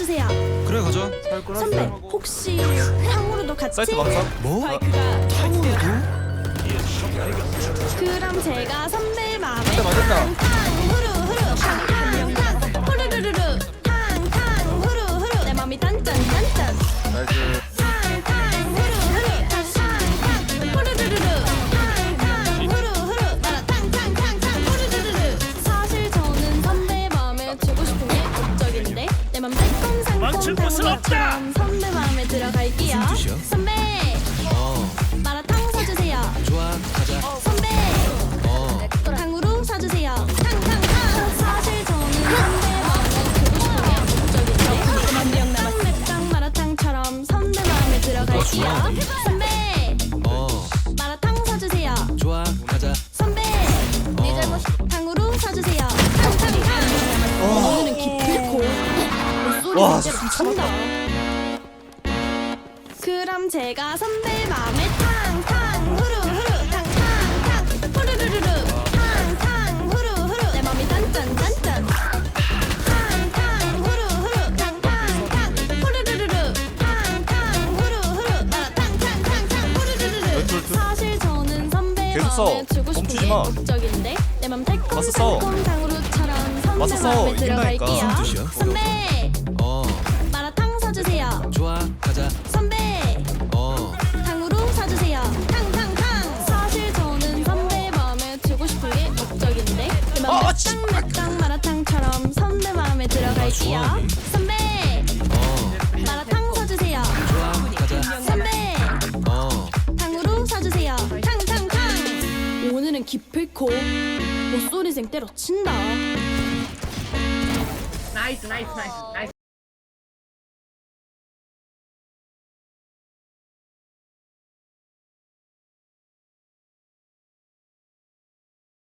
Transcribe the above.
사주세요. 그래 가자 선배 혹시 탕후루도 같이? 사이트 망상 뭐? 그럼 제가 선배 마음에 맞았다. 탕 곳은 없다! 선배 마음에 들어갈게요 무슨 뜻이야? 선배 어 마라탕 사주세요 좋아 가자 선배 어 탕후루 사주세요. 탕탕탕. 사실 저는 선배 마음에 들고 게 목적인데 탕맥탕 마라탕처럼 선배 마음에 들어갈게요. 선배 어 마라탕 사주세요. 좋아 가자 목소리 진짜 미친다. 그럼 제가 선배 마음에 탕탕 후루 후루 탕탕탕 후루루루루 탕탕 후루 후루 내 맘이 단짠 단짠 탕탕 후루 후루 탕탕탕 후루루루루 탕탕 후루 후루 나라 탕탕탕탕 후루루루루 사실 저는 선배 계속 써. 마음에 들고 싶은 멈추지 게 마. 목적인데 내맘 와서 써. 달콤달콤 탕후루처럼 선배 와서 써. 마음에 이긴다니까. 들어갈게요 무슨 뜻이야? 아, 씨. 땅맥땅 마라탕처럼 선배 마음에 들어갈게요. 좋아하니? 선배 어 마라탕 사주세요. 좋아 가자 선배 어 탕후루 사주세요. 탕탕탕. 오늘은 기필코 목소리생 때려친다. 나이스 나이스 나이스 나이스